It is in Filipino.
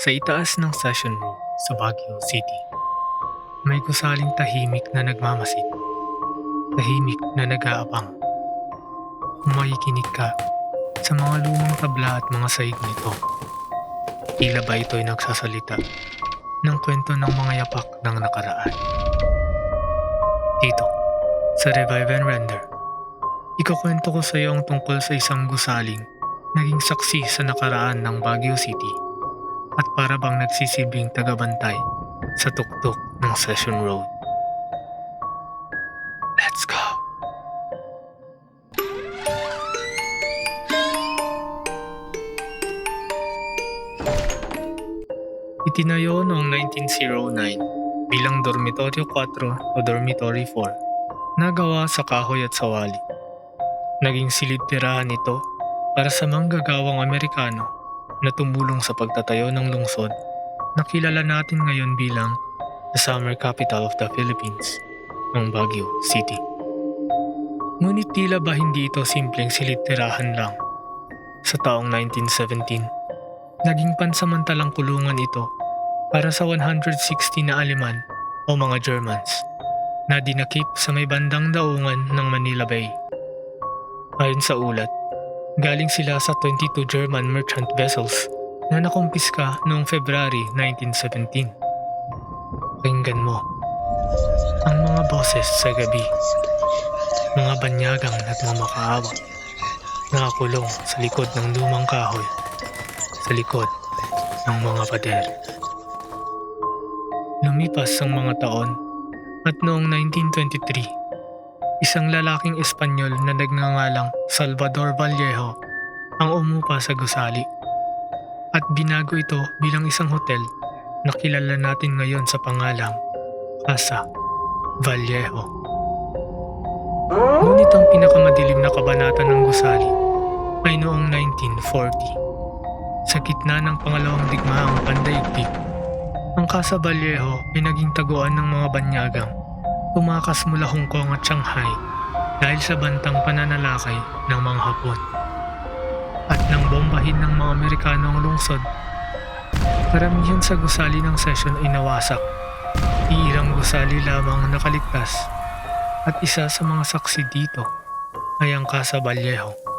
Sa itaas ng session room sa Baguio City, may gusaling tahimik na nagmamasid. Tahimik na nag-aabang. Kung makikinig ka sa mga lumang tabla at mga sahig nito, tila ba ito'y nagsasalita ng kwento ng mga yapak ng nakaraan. Dito, sa Revive and Render, ikakwento ko sa iyo ang tungkol sa isang gusaling naging saksi sa nakaraan ng Baguio City at para bang nagsisibing tagabantay sa tuktok ng Session Road. Let's go! Itinayo noong 1909 bilang Dormitoryo 4 o Dormitory 4 nagawa sa kahoy at sawali. Naging silid tirahan ito para sa manggagawang Amerikano na tumulong sa pagtatayo ng lungsod na kilala natin ngayon bilang the summer capital of the Philippines, ang Baguio City. Ngunit tila ba hindi ito simpleng silid-tirahan lang? Sa taong 1917, naging pansamantalang kulungan ito para sa 160 na Aleman o mga Germans na dinakip sa may bandang daungan ng Manila Bay. Ayon sa ulat, galing sila sa 22 German merchant vessels na nakumpiska noong February 1917. Pakinggan mo ang mga boses sa gabi, mga banyagang nagmamakaawa, nakakulong sa likod ng lumang kahoy, sa likod ng mga pader. Lumipas ang mga taon at noong 1923, isang lalaking Espanyol na nagngangalang Salvador Vallejo ang umupa sa gusali at binago ito bilang isang hotel na kilala natin ngayon sa pangalang Casa Vallejo. Ngunit ang pinakamadilim na kabanata ng gusali ay noong 1940. Sa gitna ng pangalawang digmaang pandaigdig, ang Casa Vallejo ay naging taguan ng mga banyagang tumakas mula Hong Kong at Shanghai dahil sa bantang pananalakay ng mga Hapon. At nang bombahin ng mga Amerikano ang lungsod, karamihan sa gusali ng session ay nawasak. Iirang gusali lamang ang nakaligtas at isa sa mga saksi dito ay ang Casa Vallejo.